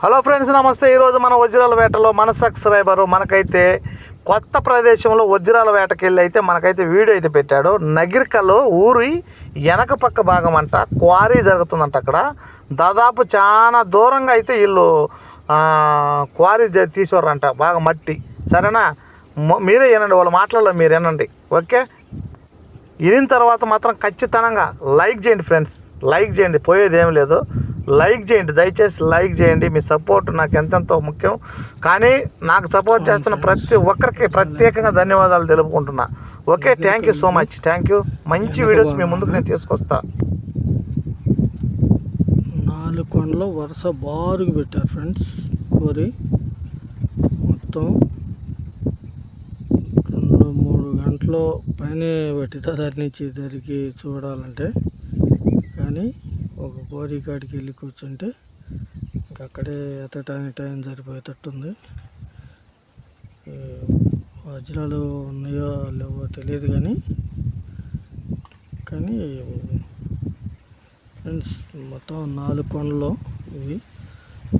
Hello friends నమస్తే. ఈరోజు మన వజ్రాల వేటలో మన సబ్స్క్రైబరు మనకైతే కొత్త ప్రదేశంలో వజ్రాల వేటకి వెళ్ళి అయితే మనకైతే వీడియో అయితే పెట్టాడు. నగిరికల్లో ఊరి వెనక పక్క భాగం అంట క్వారీ జరుగుతుందంట అక్కడ. దాదాపు చాలా దూరంగా అయితే వీళ్ళు క్వారీ తీసేవారంట బాగా మట్టి. సరేనా? మీరే వినండి వాళ్ళు మాటలలో మీరు వినండి. ఓకే? వినిన తర్వాత మాత్రం ఖచ్చితంగా లైక్ చేయండి ఫ్రెండ్స్. లైక్ చేయండి పోయేది ఏం లేదు. లైక్ చేయండి దయచేసి లైక్ చేయండి. మీ సపోర్ట్ నాకు ఎంతెంతో ముఖ్యం. కానీ నాకు సపోర్ట్ చేస్తున్న ప్రతి ఒక్కరికి ప్రత్యేకంగా ధన్యవాదాలు తెలుపుకుంటున్నా. Okay thank you so much thank you మంచి వీడియోస్ మీ ముందుకు నేను తీసుకొస్తా. నాలుగు కొండలు వరుస బారుగా పెట్టారు ఫ్రెండ్స్. వరి మొత్తం రెండు మూడు గంటలు పైన పెట్టింది దాని నుంచి ఇద్దరికి చూడాలంటే. కానీ ఒక కోరి కాడికి వెళ్ళి కూర్చుంటే ఇంక అక్కడే ఎత్తటానికి టైం సరిపోయేటట్టుంది. వజ్రాలు ఉన్నాయో లేవో తెలియదు కానీ కానీ ఫ్రెండ్స్ మొత్తం నాలుగు కొండలు ఇవి.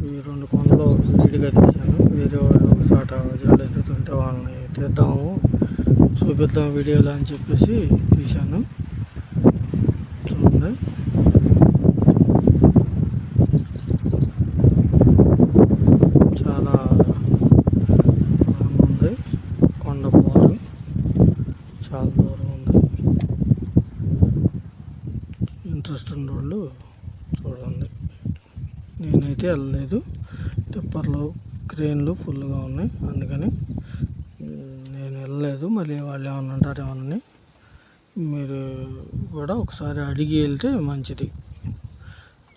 ఈ రెండు కొండలు విడిగా తీశాను. వేరే వాళ్ళు ఒక చోట వజ్రాలు ఎత్తుతుంటే వాళ్ళని తీద్దాము చూపిద్దాం వీడియోలో అని చెప్పేసి తీశాను. చూడండి చాలా బాగుంది కొండ పోరు చాలా దూరం ఉంది ఇంట్రెస్ట్ ఉన్న వాళ్ళు చూడండి నేనైతే వెళ్ళలేదు. టిప్పర్లు క్రెయిన్లు ఫుల్గా ఉన్నాయి. అందుకని నేను వెళ్ళలేదు. మళ్ళీ వాళ్ళు ఏమన్నా అంటారేమోనని మీరు కూడా ఒకసారి అడిగి వెళ్తే మంచిది.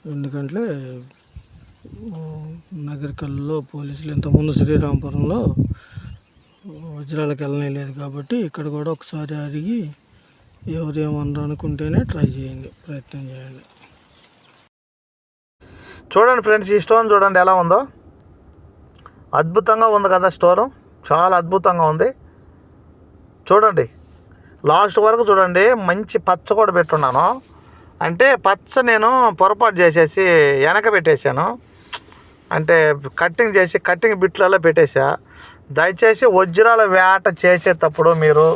ఎందుకంటే నగరికల్లో పోలీసులు ఇంతకుముందు శ్రీరాంపురంలో వజ్రాలకు వెళ్ళలేదు కాబట్టి ఇక్కడ కూడా ఒకసారి అడిగి ఎవరు ఏమన్నారు అనుకుంటేనే ట్రై చేయండి. ప్రయత్నం చేయండి. చూడండి ఫ్రెండ్స్ ఈ స్టోన్ చూడండి ఎలా ఉందో. అద్భుతంగా ఉంది కదా స్టోను. చాలా అద్భుతంగా ఉంది. చూడండి లాస్ట్ వరకు చూడండి మంచి పచ్చ కూడా పెట్టున్నాను. అంటే పచ్చ నేను పొరపాటు చేసేసి వెనక పెట్టేశాను. అంటే కట్టింగ్ చేసి కట్టింగ్ బిట్లలో పెట్టేశా. దయచేసి వజ్రాల వేట చేసేటప్పుడు మీరు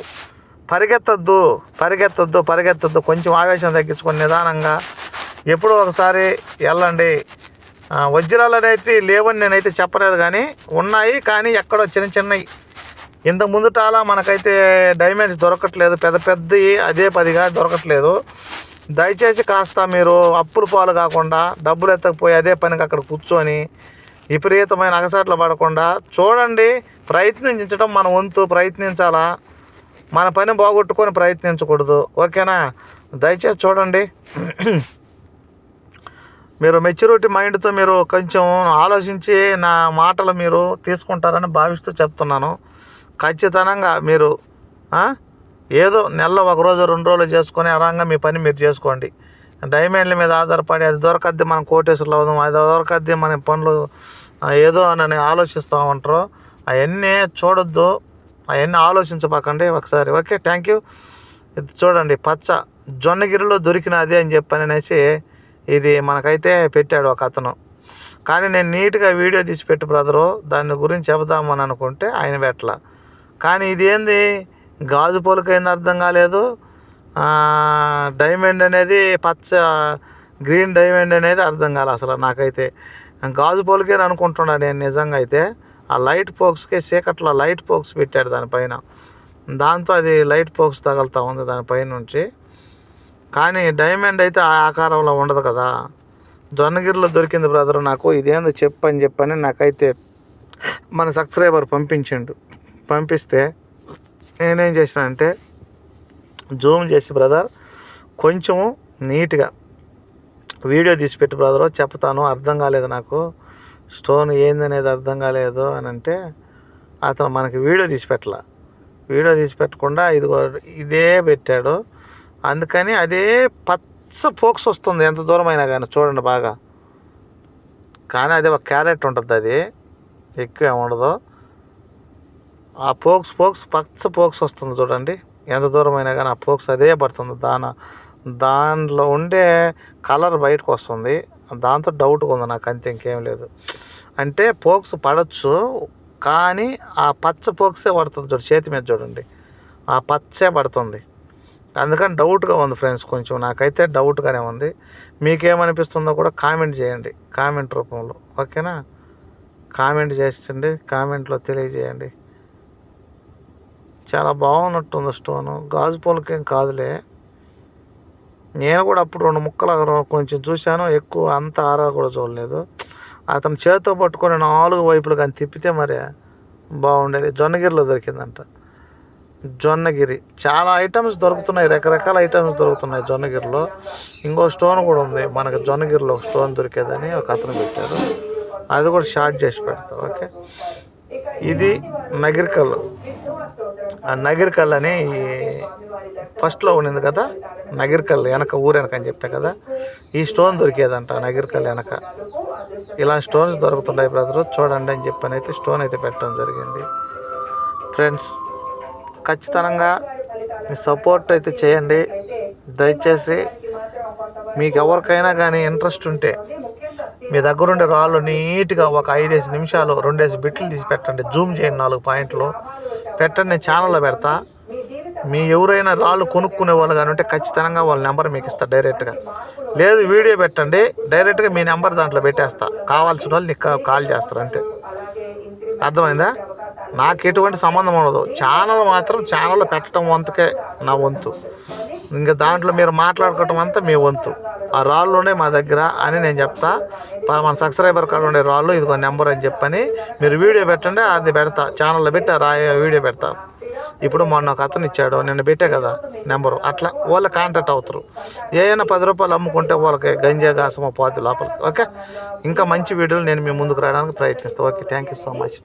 పరిగెత్తద్దు పరిగెత్తద్దు పరిగెత్తద్దు. కొంచెం ఆవేశం తగ్గించుకొని నిదానంగా ఎప్పుడో ఒకసారి వెళ్ళండి. వజ్రాలు అనేది లేవని నేనైతే చెప్పలేదు కానీ ఉన్నాయి కానీ ఎక్కడో చిన్న చిన్నవి. ఇంత ముందుటాల మనకైతే డైమండ్స్ దొరకట్లేదు. పెద్ద పెద్దవి అదే పదిగా దొరకట్లేదు. దయచేసి కాస్త మీరు అప్పులు పాలు కాకుండా డబ్బులు ఎత్తకపోయి అదే పనికి అక్కడ కూర్చొని విపరీతమైన అగసాట్లు పడకుండా చూడండి ప్రయత్నించడం మన వంతు ప్రయత్నించాలా? మన పని బాగొట్టుకొని ప్రయత్నించకూడదు. ఓకేనా? దయచేసి చూడండి. మీరు మెచ్యూరిటీ మైండ్తో మీరు కొంచెం ఆలోచించి నా మాటలు మీరు తీసుకుంటారని భావిస్తూ చెప్తున్నాను. ఖచ్చితంగా మీరు ఏదో నెలలో ఒక రోజు రెండు రోజులు చేసుకొని అరంగా మీ పని మీరు చేసుకోండి. డైమండ్ల మీద ఆధారపడి అది దొరకద్ది మనం కోటేశ్వర్లు అవుదాం అది దొరకద్ది మన పనులు ఏదో అని ఆలోచిస్తూ ఉంటారు అవన్నీ చూడొద్దు. అవన్నీ ఆలోచించబాకండి ఒకసారి. ఓకే థ్యాంక్ యూ ఇది చూడండి పచ్చ జొన్నగిరిలో దొరికినది అని చెప్పని అనేసి ఇది మనకైతే పెట్టాడు ఒక అతను. కానీ నేను నీట్గా వీడియో తీసి పెట్టి బ్రదరు దాని గురించి చెబుదామని అనుకుంటే ఆయన పెట్టల. కానీ ఇది ఏంది? గాజు పొలకైంది అర్థం కాలేదు. డైమండ్ అనేది పచ్చ గ్రీన్ డైమండ్ అనేది అర్థం కాలే అసలు నాకైతే. గాజు పొలకే అనుకుంటున్నాను నేను నిజంగా అయితే. ఆ లైట్ పోక్స్కే చీకట్లో లైట్ పోక్స్ పెట్టాడు దానిపైన దాంతో అది లైట్ పోక్స్ తగులుతూ ఉంది దానిపైన నుంచి కానీ డైమండ్ అయితే ఆ ఆకారంలో ఉండదు కదా. జొన్నగిరిలో దొరికింది బ్రదర్ నాకు ఇదేందో చెప్పని చెప్పని నాకైతే మన సబ్స్క్రైబర్ పంపించిండు. పంపిస్తే నేనేం చేసినానంటే జూమ్ చేసి బ్రదర్ కొంచెము నీట్గా వీడియో తీసి పెట్టి బ్రదర్ చెప్తాను అర్థం కాలేదు నాకు. స్టోన్ ఏందనేది అర్థం కాలేదు అని అంటే అతను మనకి వీడియో తీసి పెట్టాల వీడియో తీసి పెట్టకుండా ఇదిగో ఇదే పెట్టాడు. అందుకని అదే పచ్చ ఫోక్స్ వస్తుంది ఎంత దూరం అయినా కానీ చూడండి బాగా. కానీ అదే ఒక క్యారెట్ ఉంటుంది అది ఎక్కువ ఏమి ఉండదు. ఆ పోక్స్ పోక్స్ పచ్చ పోక్స్ వస్తుంది చూడండి. ఎంత దూరం అయినా కానీ ఆ పోక్స్ అదే పడుతుంది. దాన దానిలో ఉండే కలర్ బయటకు వస్తుంది. దాంతో డౌట్గా ఉంది నాకు అంతే ఇంకేం లేదు. అంటే పోక్స్ పడవచ్చు కానీ ఆ పచ్చ పోక్సే పడుతుంది చూడు చేతి మీద చూడండి. ఆ పచ్చే పడుతుంది. అందుకని డౌట్గా ఉంది ఫ్రెండ్స్ కొంచెం. నాకైతే డౌట్గానే ఉంది. మీకేమనిపిస్తుందో కూడా కామెంట్ చేయండి. కామెంట్ రూపంలో. ఓకేనా? కామెంట్ చేసిండి కామెంట్లో తెలియజేయండి. చాలా బాగున్నట్టుంది స్టోను గాజు పూలకేం కాదులే. నేను కూడా అప్పుడు రెండు ముక్కలు కొంచెం చూశాను. ఎక్కువ అంత ఆరా కూడా చూడలేదు. అతను చేతితో పట్టుకొని నాలుగు వైపులు కానీ తిప్పితే మరి బాగుండేది. జొన్నగిరిలో దొరికిందంట. జొన్నగిరి. చాలా ఐటమ్స్ దొరుకుతున్నాయి రకరకాల ఐటమ్స్ దొరుకుతున్నాయి జొన్నగిరిలో. ఇంకో స్టోన్ కూడా ఉంది. మనకు జొన్నగిరిలో ఒక స్టోన్ దొరికేదని ఒక అతను పెట్టారు అది కూడా షార్ట్ చేసి పెడతాం ఓకే? ఇది నగిరికల్ ఆ నగిరికల్ అని ఫస్ట్లో ఉండింది కదా నగిరికల్ వెనక ఊరు వెనక అని చెప్పా కదా. ఈ స్టోన్ దొరికేదంట నగిరికల్ వెనక. ఇలా స్టోన్స్ దొరుకుతున్నాయి బ్రదరు చూడండి అని చెప్పని అయితే స్టోన్ అయితే పెట్టడం జరిగింది. ఫ్రెండ్స్ ఖచ్చితంగా మీ సపోర్ట్ అయితే చేయండి. దయచేసి మీకు ఎవరికైనా కానీ ఇంట్రెస్ట్ ఉంటే మీ దగ్గర ఉండే రాళ్ళు నీట్గా ఒక ఐదేసి నిమిషాలు రెండేసి బిట్లు తీసి పెట్టండి. జూమ్ చేయండి నాలుగు పాయింట్లు. పెట్టండి నేను ఛానల్లో పెడతా. మీ ఎవరైనా రాళ్ళు కొనుక్కునే వాళ్ళు కానీ ఉంటే ఖచ్చితంగా వాళ్ళ నెంబర్ మీకు ఇస్తా డైరెక్ట్గా. లేదు వీడియో పెట్టండి. డైరెక్ట్గా మీ నెంబర్ దాంట్లో పెట్టేస్తా. కావాల్సిన వాళ్ళు నీకు కాల్ చేస్తారు అంతే. అర్థమైందా? నాకు ఎటువంటి సంబంధం ఉండదు. ఛానల్ మాత్రం ఛానల్లో పెట్టడం వంతుకే నా వంతు. ఇంకా దాంట్లో మీరు మాట్లాడుకోవటం అంతా మీ వంతు. ఆ రాళ్ళు ఉన్నాయి మా దగ్గర అని నేను చెప్తా. మన సబ్స్క్రైబర్ కార్డు ఉండే రాళ్ళు ఇదిగో నెంబర్ అని చెప్పని మీరు వీడియో పెట్టండి అది పెడతా. ఛానల్లో పెట్టి రా రాయ వీడియో పెడతా. ఇప్పుడు మొన్న ఒక అతను ఇచ్చాడు నిన్న పెట్టే కదా నెంబరు. అట్లా వాళ్ళ కాంటాక్ట్ అవుతారు. ఏదైనా పది రూపాయలు అమ్ముకుంటే వాళ్ళకి గంజా గాసమో పోతుంది లోపలికి ఓకే? ఇంకా మంచి వీడియోలు నేను మీ ముందుకు రావడానికి ప్రయత్నిస్తాను okay thank you so much.